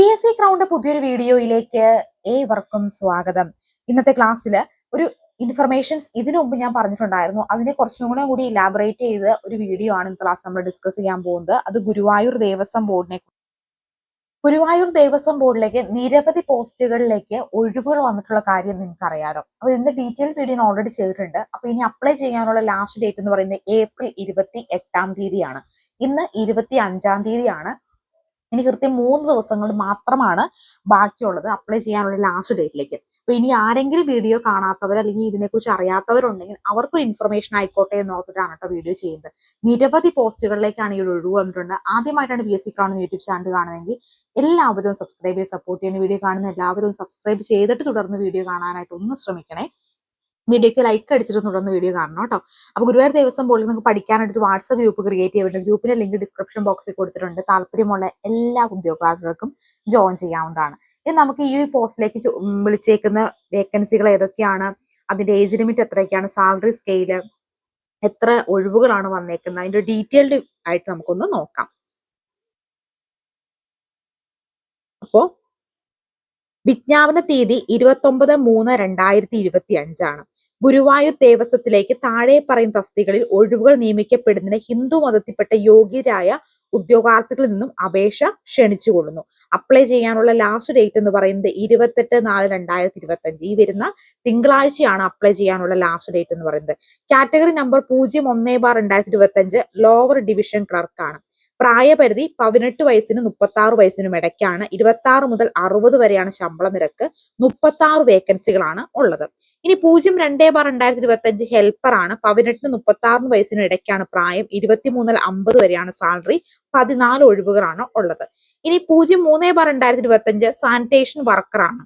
P S C crowned പുതിയൊരു വീഡിയോയിലേക്ക് ഏവർക്കും സ്വാഗതം. ഇന്നത്തെ ക്ലാസ്സിൽ ഒരു ഇൻഫർമേഷൻസ് ഇതിനു മുമ്പ് ഞാൻ പറഞ്ഞിട്ടുണ്ടായിരുന്നു. അതിനെ കുറച്ചും കൂടെ കൂടി ഇലാബറേറ്റ് ചെയ്ത് ഒരു വീഡിയോ ആണ് ഇന്നത്തെ ക്ലാസ് നമ്മൾ ഡിസ്കസ് ചെയ്യാൻ പോകുന്നത്. അത് ഗുരുവായൂർ ദേവസ്വം ബോർഡിനെ ഗുരുവായൂർ ദേവസ്വം ബോർഡിലേക്ക് നിരവധി പോസ്റ്റുകളിലേക്ക് ഒഴിവുകൾ വന്നിട്ടുള്ള കാര്യം നിങ്ങൾക്ക് അറിയാലോ അപ്പൊ ഇതിന്റെ ഡീറ്റെയിൽ വീഡിയോ ഞാൻ ഓൾറെഡി ചെയ്തിട്ടുണ്ട്. അപ്പൊ ഇനി അപ്ലൈ ചെയ്യാനുള്ള ലാസ്റ്റ് ഡേറ്റ് എന്ന് പറയുന്നത് ഏപ്രിൽ ഇരുപത്തി എട്ടാം തീയതിയാണ്. ഇന്ന് ഇരുപത്തി അഞ്ചാം തീയതിയാണ്. ഇനി കൃത്യം മൂന്ന് ദിവസങ്ങൾ മാത്രമാണ് ബാക്കിയുള്ളത് അപ്ലൈ ചെയ്യാനുള്ള ലാസ്റ്റ് ഡേറ്റിലേക്ക് അപ്പൊ ഇനി ആരെങ്കിലും വീഡിയോ കാണാത്തവർ അല്ലെങ്കിൽ ഇതിനെക്കുറിച്ച് അറിയാത്തവരുണ്ടെങ്കിൽ അവർക്കൊരു ഇൻഫർമേഷൻ ആയിക്കോട്ടെ എന്ന് ഓർത്തിട്ടാണ് കേട്ടോ വീഡിയോ ചെയ്യുന്നത്. നിരവധി പോസ്റ്റുകളിലേക്കാണ് ഈ ഒരു ഒഴിവ് വന്നിട്ടുണ്ട്. ആദ്യമായിട്ടാണ് ബി എസ് സി കാണുന്ന യൂട്യൂബ് ചാനൽ കാണുന്നതെങ്കിൽ എല്ലാവരും സബ്സ്ക്രൈബ് ചെയ്ത് സപ്പോർട്ട് ചെയ്യുന്ന വീഡിയോ കാണുന്ന എല്ലാവരും സബ്സ്ക്രൈബ് ചെയ്തിട്ട് തുടർന്ന് വീഡിയോ കാണാനായിട്ട് ഒന്ന് ശ്രമിക്കണേ. വീഡിയോക്ക് ലൈക്ക് അടിച്ചിട്ട് തുടർന്ന് വീഡിയോ കാണണം കേട്ടോ അപ്പൊ ഗുരുവായൂർ ദേവസ്വം ബോർഡിൽ നിങ്ങൾക്ക് പഠിക്കാനായിട്ട് ഒരു വാട്സ്ആപ്പ് ഗ്രൂപ്പ് ക്രിയേറ്റ് ചെയ്തിട്ടുണ്ട്. ഗ്രൂപ്പിന്റെ ലിങ്ക് ഡിസ്ക്രിപ്ഷൻ ബോക്സിൽ കൊടുത്തിട്ടുണ്ട്. താല്പര്യമുള്ള എല്ലാ ഉദ്യോഗാർത്ഥികൾക്കും ജോയിൻ ചെയ്യാവുന്നതാണ്. ഇനി നമുക്ക് ഈ ഒരു പോസ്റ്റിലേക്ക് വിളിച്ചേക്കുന്ന വേക്കൻസികൾ ഏതൊക്കെയാണ്? അതിന്റെ ഏജ് ലിമിറ്റ് എത്രയൊക്കെയാണ്? സാലറി സ്കെയിൽ എത്ര ഒഴിവുകളാണ് വന്നേക്കുന്നത്? അതിന്റെ ഡീറ്റെയിൽഡ് ആയിട്ട് നമുക്കൊന്ന് നോക്കാം. അപ്പോ വിജ്ഞാപന തീയതി ഇരുപത്തൊമ്പത് മൂന്ന് രണ്ടായിരത്തി ഇരുപത്തി അഞ്ചാണ് ഗുരുവായൂർ ദേവസ്വത്തിലേക്ക് താഴെ പറയും തസ്തികളിൽ ഒഴിവുകൾ നിയമിക്കപ്പെടുന്നതിന് ഹിന്ദു മതത്തിൽപ്പെട്ട യോഗ്യരായ ഉദ്യോഗാർത്ഥികളിൽ നിന്നും അപേക്ഷ ക്ഷണിച്ചുകൊള്ളുന്നു. അപ്ലൈ ചെയ്യാനുള്ള ലാസ്റ്റ് ഡേറ്റ് എന്ന് പറയുന്നത് ഇരുപത്തെട്ട് നാല് രണ്ടായിരത്തി ഇരുപത്തി അഞ്ച് ഈ വരുന്ന തിങ്കളാഴ്ചയാണ് അപ്ലൈ ചെയ്യാനുള്ള ലാസ്റ്റ് ഡേറ്റ് എന്ന് പറയുന്നത്. കാറ്റഗറി നമ്പർ പൂജ്യം ഒന്നേ ബാർ രണ്ടായിരത്തി ഇരുപത്തി അഞ്ച് ലോവർ ഡിവിഷൻ ക്ലർക്കാണ് പ്രായപരിധി പതിനെട്ട് വയസ്സിനും മുപ്പത്തി ആറ് വയസ്സിനും ഇടയ്ക്കാണ്. ഇരുപത്തി ആറ് മുതൽ അറുപത് വരെയാണ് ശമ്പള നിരക്ക്. മുപ്പത്തി ആറ് വേക്കൻസികളാണ് ഉള്ളത്. ഇനി പൂജ്യം രണ്ടേ ബാർ രണ്ടായിരത്തി ഇരുപത്തി അഞ്ച് ഹെൽപ്പർ ആണ്. പതിനെട്ടിന് മുപ്പത്തി ആറിന് വയസ്സിനും ഇടയ്ക്കാണ് പ്രായം. ഇരുപത്തിമൂന്ന് മുതൽ അമ്പത് വരെയാണ് സാലറി. പതിനാല് ഒഴിവുകളാണ് ഉള്ളത്. ഇനി പൂജ്യം മൂന്നേ ബാർ രണ്ടായിരത്തി ഇരുപത്തി അഞ്ച് സാനിറ്റേഷൻ വർക്കറാണ്.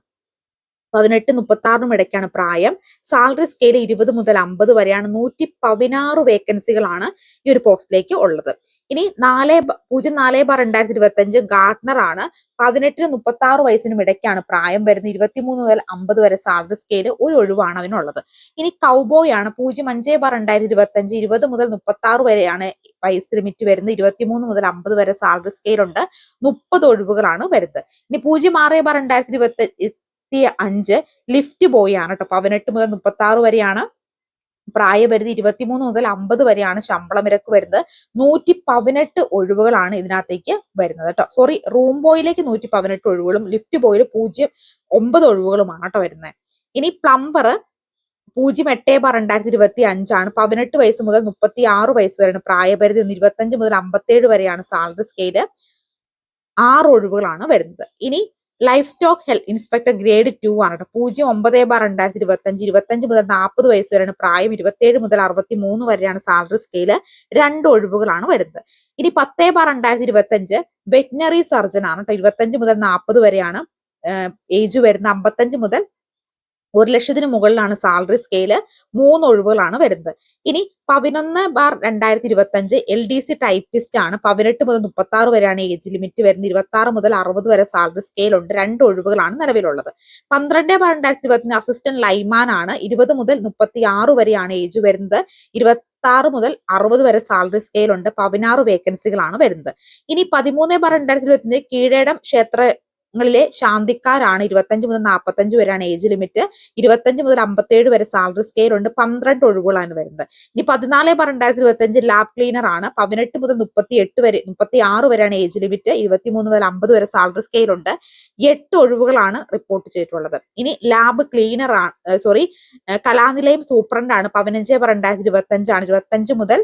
പതിനെട്ട് മുപ്പത്തി ആറിനും ഇടയ്ക്കാണ് പ്രായം. സാലറി സ്കെയിൽ ഇരുപത് മുതൽ അമ്പത് വരെയാണ്. നൂറ്റി പതിനാറ് വേക്കൻസികളാണ് ഈ ഒരു പോസ്റ്റിലേക്ക് ഉള്ളത്. ഇനി നാല് പൂജ്യം നാല് ബാർ രണ്ടായിരത്തി ഇരുപത്തി അഞ്ച് ഗാർഡനർ ആണ്. പതിനെട്ടിന് മുപ്പത്തി ആറ് വയസ്സിനും ഇടയ്ക്കാണ് പ്രായം വരുന്നത്. ഇരുപത്തിമൂന്ന് മുതൽ അമ്പത് വരെ സാലറി സ്കെയിൽ ഒരു ഒഴിവാണ് അവനുള്ളത് ഇനി കൗബോയ് ആണ്. പൂജ്യം അഞ്ച് ബാർ രണ്ടായിരത്തി ഇരുപത്തി അഞ്ച് ഇരുപത് മുതൽ മുപ്പത്തി ആറ് വരെയാണ് വയസ്സ് ലിമിറ്റ് വരുന്നത്. ഇരുപത്തിമൂന്ന് മുതൽ അമ്പത് വരെ സാലറി സ്കെയിൽ ഉണ്ട്. മുപ്പത് ഒഴിവുകളാണ് വരുന്നത്. ഇനി പൂജ്യം ആറ് ബാർ രണ്ടായിരത്തി ഇരുപത്തി അഞ്ച് ലിഫ്റ്റ് ബോയ് ആണ് കേട്ടോ പതിനെട്ട് മുതൽ മുപ്പത്തി ആറ് വരെയാണ്. പ്രായപരിധി ഇരുപത്തിമൂന്ന് മുതൽ അമ്പത് വരെയാണ് ശമ്പള നിരക്ക് വരുന്നത്. നൂറ്റി പതിനെട്ട് ഒഴിവുകളാണ് ഇതിനകത്തേക്ക് വരുന്നത് കേട്ടോ സോറി റൂം ബോയിലേക്ക് നൂറ്റി പതിനെട്ട് ഒഴിവുകളും ലിഫ്റ്റ് ബോയിൽ പൂജ്യം ഒമ്പത് ഒഴിവുകളുമാണ് കേട്ടോ വരുന്നത്. ഇനി പ്ലംബർ പൂജ്യം എട്ട് ബാർ രണ്ടായിരത്തി ഇരുപത്തി അഞ്ചാണ് പതിനെട്ട് വയസ്സ് മുതൽ മുപ്പത്തി ആറ് വയസ്സ് വരെയാണ്. പ്രായപരിധി ഇരുപത്തഞ്ച് മുതൽ അമ്പത്തേഴ് വരെയാണ് സാലറി സ്കെയിൽ ആറ് ഒഴിവുകളാണ് വരുന്നത്. ഇനി livestock health inspector grade two ആണ് കേട്ടോ പൂജ്യം ഒമ്പത് ബാർ രണ്ടായിരത്തി ഇരുപത്തി അഞ്ച് ഇരുപത്തഞ്ച് മുതൽ നാൽപ്പത് വയസ്സ് വരെയാണ് പ്രായം. ഇരുപത്തേഴ് മുതൽ അറുപത്തി മൂന്ന് വരെയാണ് സാലറി സ്കെയിൽ രണ്ട് ഒഴിവുകളാണ് വരുന്നത്. ഇനി പത്തേ ബാർ രണ്ടായിരത്തി ഇരുപത്തി അഞ്ച് വെറ്റിനറി സർജൻ ആണ് കേട്ടോ ഇരുപത്തഞ്ച് മുതൽ നാൽപ്പത് വരെയാണ് ഏജ് വരുന്ന അമ്പത്തഞ്ച് മുതൽ ഒരു ലക്ഷത്തിന് മുകളിലാണ് സാലറി സ്കെയിൽ മൂന്ന് ഒഴിവുകളാണ് വരുന്നത്. ഇനി പതിനൊന്ന് ബാർ രണ്ടായിരത്തി ഇരുപത്തി അഞ്ച് എൽ ഡി സി ടൈപ്പിസ്റ്റ് ആണ് പതിനെട്ട് മുതൽ മുപ്പത്തി ആറ് വരെയാണ് ഏജ് ലിമിറ്റ് വരുന്നത്. ഇരുപത്തി ആറ് മുതൽ അറുപത് വരെ സാലറി സ്കെയിൽ ഉണ്ട്. രണ്ട് ഒഴിവുകളാണ് നിലവിലുള്ളത്. പന്ത്രണ്ട് ബാർ രണ്ടായിരത്തി ഇരുപത്തിന് അസിസ്റ്റന്റ് ലൈമാൻ ആണ് ഇരുപത് മുതൽ മുപ്പത്തി ആറ് വരെയാണ് ഏജ് വരുന്നത്. ഇരുപത്തി ആറ് മുതൽ അറുപത് വരെ സാലറി സ്കെയിൽ ഉണ്ട്. പതിനാറ് വേക്കൻസികളാണ് വരുന്നത്. ഇനി പതിമൂന്ന് ബാർ രണ്ടായിരത്തി ഇരുപത്തിയഞ്ച് കീഴടം ക്ഷേത്ര ങ്ങളിലെ ശാന്തിക്കാരാണ്. ഇരുപത്തഞ്ച് മുതൽ നാൽപ്പത്തഞ്ച് വരെയാണ് ഏജ് ലിമിറ്റ് ഇരുപത്തഞ്ച് മുതൽ അമ്പത്തേഴ് വരെ സാലറി സ്കെയിൽ ഉണ്ട്. പന്ത്രണ്ട് ഒഴിവുകളാണ് വരുന്നത്. ഇനി പതിനാല് ബാർ രണ്ടായിരത്തി ഇരുപത്തഞ്ച് ലാബ് ക്ലീനർ ആണ്. പതിനെട്ട് മുതൽ മുപ്പത്തി എട്ട് വരെ മുപ്പത്തി ആറ് വരെയാണ് ഏജ് ലിമിറ്റ് ഇരുപത്തിമൂന്ന് മുതൽ അമ്പത് വരെ സാലറി സ്കെയിൽ ഉണ്ട്. എട്ട് ഒഴിവുകളാണ് റിപ്പോർട്ട് ചെയ്തിട്ടുള്ളത്. ഇനി ലാബ് ക്ലീനർ ആണ് സോറി കലാനിലയം സൂപ്രണ്ട് ആണ്. പതിനഞ്ച് ബാർ രണ്ടായിരത്തി ഇരുപത്തി അഞ്ചാണ് ഇരുപത്തഞ്ച് മുതൽ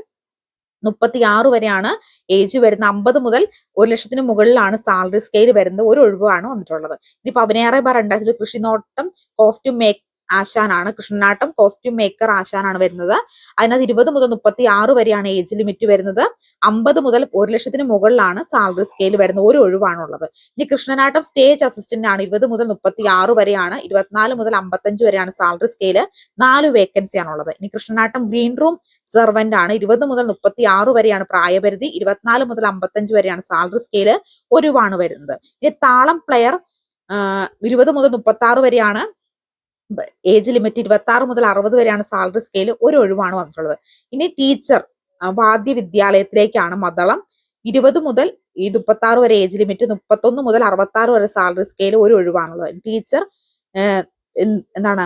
മുപ്പത്തി ആറ് വരെയാണ് ഏജ് വരുന്നത്. അമ്പത് മുതൽ ഒരു ലക്ഷത്തിന് മുകളിലാണ് സാലറി സ്കെയിൽ വരുന്നത് ഒരു ഒഴിവാണ് വന്നിട്ടുള്ളത്. ഇനി പതിനേറെ ബാർ രണ്ടായിരത്തി കൃഷിനോട്ടം കോസ്റ്റ്യൂം മേക്ക് ആശാനാണ്. കൃഷ്ണനാട്ടം കോസ്റ്റ്യൂം മേക്കർ ആശാനാണ് വരുന്നത്. അതിനകത്ത് ഇരുപത് മുതൽ മുപ്പത്തി ആറ് വരെയാണ് ഏജ് ലിമിറ്റ് വരുന്നത്. അമ്പത് മുതൽ ഒരു ലക്ഷത്തിന് മുകളിലാണ് സാലറി സ്കെയിൽ വരുന്നത്. ഒരു ഒഴിവാണുള്ളത്. ഇനി കൃഷ്ണനാട്ടം സ്റ്റേജ് അസിസ്റ്റന്റ് ആണ്. ഇരുപത് മുതൽ മുപ്പത്തി ആറ് വരെയാണ്. ഇരുപത്തിനാല് മുതൽ അമ്പത്തഞ്ച് വരെയാണ് സാലറി സ്കെയിൽ നാല് വേക്കൻസി ആണുള്ളത്. ഇനി കൃഷ്ണനാട്ടം ഗ്രീൻ റൂം സെർവന്റ് ആണ്. ഇരുപത് മുതൽ മുപ്പത്തി ആറ് വരെയാണ് പ്രായപരിധി. ഇരുപത്തിനാല് മുതൽ അമ്പത്തഞ്ച് വരെയാണ് സാലറി സ്കെയിൽ ഒരുവാണ് വരുന്നത്. ഇനി താളം പ്ലെയർ ഇരുപത് മുതൽ മുപ്പത്തി ആറ് വരെയാണ് ഏജ് ലിമിറ്റ് ഇരുപത്തി ആറ് മുതൽ അറുപത് വരെയാണ് സാലറി സ്കെയിൽ ഒരു ഒഴിവാണ് വന്നിട്ടുള്ളത്. ഇനി ടീച്ചർ വാദ്യ വിദ്യാലയത്തിലേക്കാണ് മദളം ഇരുപത് മുതൽ ഈ മുപ്പത്തി ആറ് വരെ ഏജ് ലിമിറ്റ് മുപ്പത്തൊന്ന് മുതൽ അറുപത്തി ആറ് വരെ സാലറി സ്കെയിൽ ഒരു ഒഴിവാണുള്ളത്. ടീച്ചർ എന്താണ്?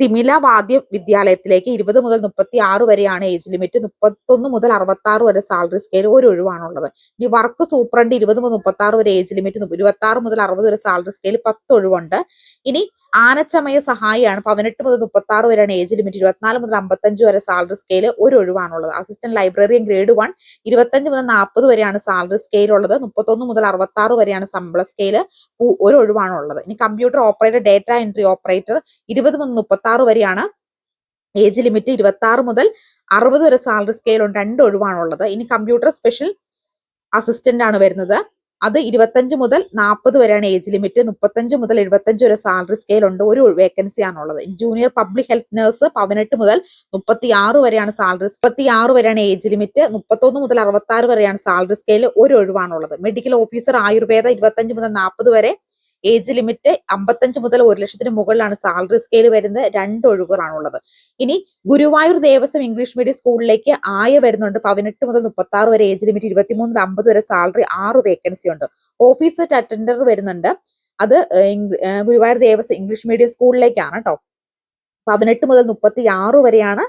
തിമില വാദ്യ വിദ്യാലയത്തിലേക്ക് ഇരുപത് മുതൽ മുപ്പത്തി ആറ് വരെയാണ് ഏജ് ലിമിറ്റ് മുപ്പത്തൊന്ന് മുതൽ അറുപത്തി ആറ് വരെ സാലറി സ്കെയിൽ ഒരു ഒഴിവാണുള്ളത്. ഇനി വർക്ക് സൂപ്രണ്ട് ഇരുപത് മുതൽ മുപ്പത്തി ആറ് വരെ ഏജ് ലിമിറ്റ് ഇരുപത്തി ആറ് മുതൽ അറുപത് വരെ സാലറി സ്കെയിൽ പത്ത് ഒഴിവുണ്ട്. ഇനി ആനച്ചമയ സഹായിയാണ്. പതിനെട്ട് മുതൽ മുപ്പത്തി ആറ് വരെയാണ് ഏജ് ലിമിറ്റ് ഇരുപത്തിനാല് മുതൽ അമ്പത്തഞ്ച് വരെ സാലറി സ്കെയിൽ ഒരു ഒഴിവാണുള്ളത്. അസിസ്റ്റന്റ് ലൈബ്രറിയൻ ഗ്രേഡ് വൺ ഇരുപത്തഞ്ച് മുതൽ നാൽപ്പത് വരെയാണ് സാലറി സ്കെയിൽ ഉള്ളത്. മുപ്പത്തൊന്ന് മുതൽ അറുപത്തി ആറ് വരെയാണ് ശമ്പള സ്കെയിൽ ഒരു ഒഴിവാണുള്ളത്. ഇനി computer operator data entry operator ഇരുപത് മുതൽ മുപ്പത്തി ആറ് വരെയാണ് ഏജ് ലിമിറ്റ് ഇരുപത്തി ആറ് മുതൽ അറുപത് വരെ സാലറി ഉണ്ട്. രണ്ട് ഒഴിവാണുള്ളത്. ഇനി കമ്പ്യൂട്ടർ സ്പെഷ്യൽ അസിസ്റ്റന്റ് ആണ് വരുന്നത്. അത് ഇരുപത്തഞ്ച് മുതൽ നാൽപ്പത് വരെയാണ് ഏജ് ലിമിറ്റ് മുപ്പത്തഞ്ച് മുതൽ എഴുപത്തഞ്ച് വരെ സാലറി സ്കെയിൽ ഉണ്ട്. ഒരു വേക്കൻസി ആണുള്ളത്. ജൂനിയർ പബ്ലിക് ഹെൽത്ത് നഴ്സ് പതിനെട്ട് മുതൽ മുപ്പത്തി ആറ് വരെയാണ് സാലറി മുപ്പത്തി ആറ് വരെയാണ് ഏജ് ലിമിറ്റ് മുപ്പത്തൊന്ന് മുതൽ അറുപത്തി ആറ് വരെയാണ് സാലറി സ്കെയിൽ ഒരു ഒഴിവാണുള്ളത്. മെഡിക്കൽ ഓഫീസർ ആയുർവേദ ഇരുപത്തഞ്ച് മുതൽ നാൽപ്പത് വരെ ഏജ് ലിമിറ്റ് അമ്പത്തഞ്ച് മുതൽ ഒരു ലക്ഷത്തിന് മുകളിലാണ് സാലറി സ്കെയിൽ വരുന്നത്. രണ്ട് ഒഴിവുകളാണുള്ളത്. ഇനി ഗുരുവായൂർ ദേവസ്വം ഇംഗ്ലീഷ് മീഡിയം സ്കൂളിലേക്ക് ആയ വരുന്നുണ്ട്. പതിനെട്ട് മുതൽ മുപ്പത്തി ആറ് വരെ ഏജ് ലിമിറ്റ് ഇരുപത്തിമൂന്ന് മുതൽ അമ്പത് വരെ സാലറി ആറ് വേക്കൻസി ഉണ്ട്. ഓഫീസർ അറ്റൻഡർ വരുന്നുണ്ട്. അത് ഗുരുവായൂർ ദേവസ്വം ഇംഗ്ലീഷ് മീഡിയം സ്കൂളിലേക്കാണ് കേട്ടോ പതിനെട്ട് മുതൽ മുപ്പത്തി ആറ് വരെയാണ്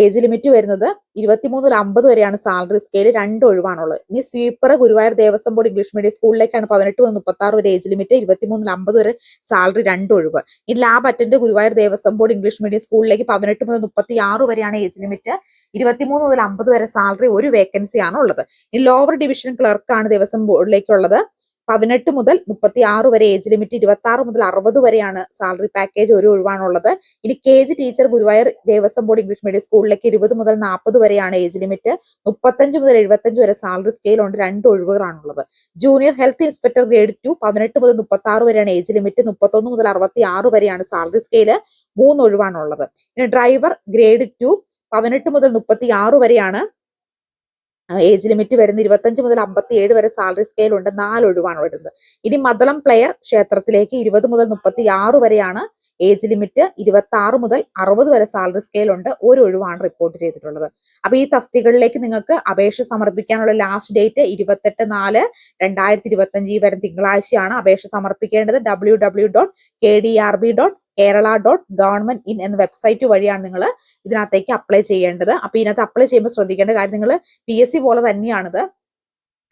ഏജ് ലിമിറ്റ് വരുന്നത് ഇരുപത്തിമൂന്ന് മുതൽ അമ്പത് വരെയാണ് സാലറി സ്കെയിൽ രണ്ട് ഒഴിവാണുള്ളത്. ഇനി sweeper Guruvayur Devaswom board English medium സ്കൂളിലേക്കാണ് പതിനെട്ട് മുതൽ മുപ്പത്തി ആറ് വരെ ഏജ് ലിമിറ്റ് ഇരുപത്തിമൂന്നിൽ അമ്പത് വരെ സാലറി രണ്ട് ഒഴിവ്. ഈ lab attend Guruvayur Devaswom board English medium സ്കൂളിലേക്ക് പതിനെട്ട് മുതൽ മുപ്പത്തി ആറ് വരെയാണ് ഏജ് ലിമിറ്റ് ഇരുപത്തിമൂന്ന് മുതൽ അമ്പത് വരെ സാലറി ഒരു വേക്കൻസി ആണ് ഉള്ളത് ഈ ലോവർ ഡിവിഷൻ ക്ലർക്കാണ് ദേവസ്വം ബോർഡിലേക്കുള്ളത്. പതിനെട്ട് മുതൽ മുപ്പത്തി ആറ് വരെ ഏജ് ലിമിറ്റ് ഇരുപത്തി ആറ് മുതൽ അറുപത് വരെയാണ് സാലറി പാക്കേജ് ഒരു ഒഴിവാണുള്ളത്. ഇനി K G teacher Guruvayur Devaswom board English medium സ്കൂളിലേക്ക് ഇരുപത് മുതൽ നാൽപ്പത് വരെയാണ് ഏജ് ലിമിറ്റ് മുപ്പത്തഞ്ച് മുതൽ എഴുപത്തഞ്ച് വരെ സാലറി സ്കെയിൽ ഉണ്ട്. രണ്ട് ഒഴിവുകളാണുള്ളത്. Junior health inspector grade two പതിനെട്ട് മുതൽ മുപ്പത്തി ആറ് വരെയാണ് ഏജ് ലിമിറ്റ് മുപ്പത്തൊന്ന് മുതൽ അറുപത്തി ആറ് വരെയാണ് സാലറി സ്കെയിൽ മൂന്ന് ഒഴിവാണുള്ളത്. ഇനി ഡ്രൈവർ ഗ്രേഡ് ടു പതിനെട്ട് മുതൽ മുപ്പത്തി ആറ് വരെയാണ് ഏജ് ലിമിറ്റ് വരുന്ന ഇരുപത്തഞ്ച് മുതൽ അമ്പത്തി ഏഴ് വരെ സാലറി സ്കെയിൽ ഉണ്ട്. നാല് ഒഴിവാണ് വരുന്നത്. ഇനി മദളം പ്ലെയർ ക്ഷേത്രത്തിലേക്ക് ഇരുപത് മുതൽ മുപ്പത്തി ആറ് വരെയാണ് ഏജ് ലിമിറ്റ് ഇരുപത്തി ആറ് മുതൽ അറുപത് വരെ സാലറി സ്കെയിൽ ഉണ്ട്. ഒരു ഒഴിവാണ് റിപ്പോർട്ട് ചെയ്തിട്ടുള്ളത്. അപ്പൊ ഈ തസ്തികളിലേക്ക് നിങ്ങൾക്ക് അപേക്ഷ സമർപ്പിക്കാനുള്ള ലാസ്റ്റ് ഡേറ്റ് ഇരുപത്തെട്ട് നാല് രണ്ടായിരത്തി ഇരുപത്തി അഞ്ച് വരും തിങ്കളാഴ്ചയാണ് അപേക്ഷ സമർപ്പിക്കേണ്ടത്. W W dot K D R B dot Kerala dot government in എന്ന വെബ്സൈറ്റ് വഴിയാണ് നിങ്ങൾ ഇതിനകത്തേക്ക് അപ്ലൈ ചെയ്യേണ്ടത്. അപ്പൊ ഇതിനകത്ത് അപ്ലൈ ചെയ്യുമ്പോൾ ശ്രദ്ധിക്കേണ്ട കാര്യം നിങ്ങൾ പി എസ് സി പോലെ തന്നെയാണിത്.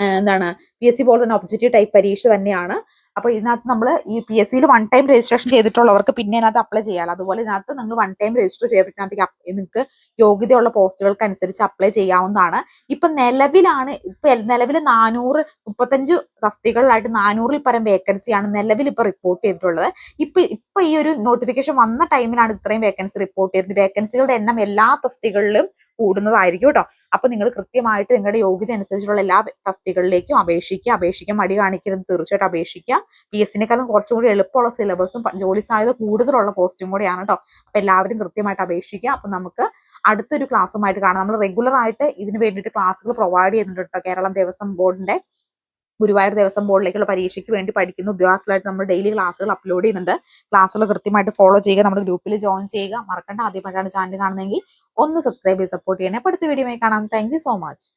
എന്താണ് പി എസ് സി പോലെ തന്നെ ഒബ്ജക്റ്റീവ് ടൈപ്പ് പരീക്ഷ തന്നെയാണ്. അപ്പോൾ ഇതിനകത്ത് നമ്മൾ ഈ പി എസ് സിയിൽ വൺ ടൈം രജിസ്ട്രേഷൻ ചെയ്തിട്ടുള്ളവർക്ക് പിന്നെ ഇതിനകത്ത് അപ്ലൈ ചെയ്യാം അതുപോലെ ഇതിനകത്ത് നിങ്ങൾ വൺ ടൈം രജിസ്റ്റർ ചെയ്തിട്ടുണ്ടെങ്കിൽ നിങ്ങൾക്ക് യോഗ്യതയുള്ള പോസ്റ്റുകൾക്ക് അനുസരിച്ച് അപ്ലൈ ചെയ്യാവുന്നതാണ്. ഇപ്പൊ നിലവിലാണ് ഇപ്പൊ നിലവിൽ നാനൂറ് മുപ്പത്തഞ്ച് തസ്തികളിലായിട്ട് നാനൂറിൽ പരം വേക്കൻസിയാണ് നിലവിൽ ഇപ്പൊ റിപ്പോർട്ട് ചെയ്തിട്ടുള്ളത്. ഇപ്പൊ ഇപ്പൊ ഈ ഒരു നോട്ടിഫിക്കേഷൻ വന്ന ടൈമിലാണ് ഇത്രയും വേക്കൻസി റിപ്പോർട്ട് ചെയ്തിട്ട് വേക്കൻസികളുടെ എണ്ണം എല്ലാ തസ്തികളിലും കൂടുന്നതായിരിക്കും കേട്ടോ. അപ്പൊ നിങ്ങൾ കൃത്യമായിട്ട് നിങ്ങളുടെ യോഗ്യത അനുസരിച്ചുള്ള എല്ലാ തസ്തികളിലേക്കും അപേക്ഷിക്കുക. അപേക്ഷിക്കാൻ മടി കാണിക്കരുത്. തീർച്ചയായിട്ടും അപേക്ഷിക്കുക. പി എസ് സിനെക്കാളും കുറച്ചും കൂടി എളുപ്പമുള്ള സിലബസും ജോലി സാധ്യത കൂടുതലുള്ള പോസ്റ്റും കൂടിയാണ് കേട്ടോ അപ്പൊ എല്ലാവരും കൃത്യമായിട്ട് അപേക്ഷിക്കുക. അപ്പൊ നമുക്ക് അടുത്തൊരു ക്ലാസ്സുമായിട്ട് കാണാം. നമ്മൾ റെഗുലർ ആയിട്ട് ഇതിന് വേണ്ടിയിട്ട് ക്ലാസ്സുകൾ പ്രൊവൈഡ് ചെയ്യുന്നുണ്ട് കേട്ടോ കേരളം ദേവസ്വം ബോർഡിന്റെ ഗുരുവായൂർ ദേവസ്വം ബോർഡിലേക്കുള്ള പരീക്ഷയ്ക്ക് വേണ്ടി പഠിക്കുന്ന ഉദ്യോഗസ്ഥരായിട്ട് നമ്മൾ ഡെയിലി ക്ലാസ്സുകൾ അപ്ലോഡ് ചെയ്യുന്നുണ്ട്. ക്ലാസ്സുകൾ കൃത്യമായിട്ട് ഫോളോ ചെയ്യുക. നമ്മുടെ ഗ്രൂപ്പിൽ ജോയിൻ ചെയ്യുക. മറക്കണ്ട. ആദ്യമായിട്ടാണ് ചാനൽ കാണുന്നതെങ്കിൽ ഒന്ന് സബ്സ്ക്രൈബ് ചെയ്ത് സപ്പോർട്ട് ചെയ്യണേ. അടുത്ത വീഡിയോ കാണാം. Thank so much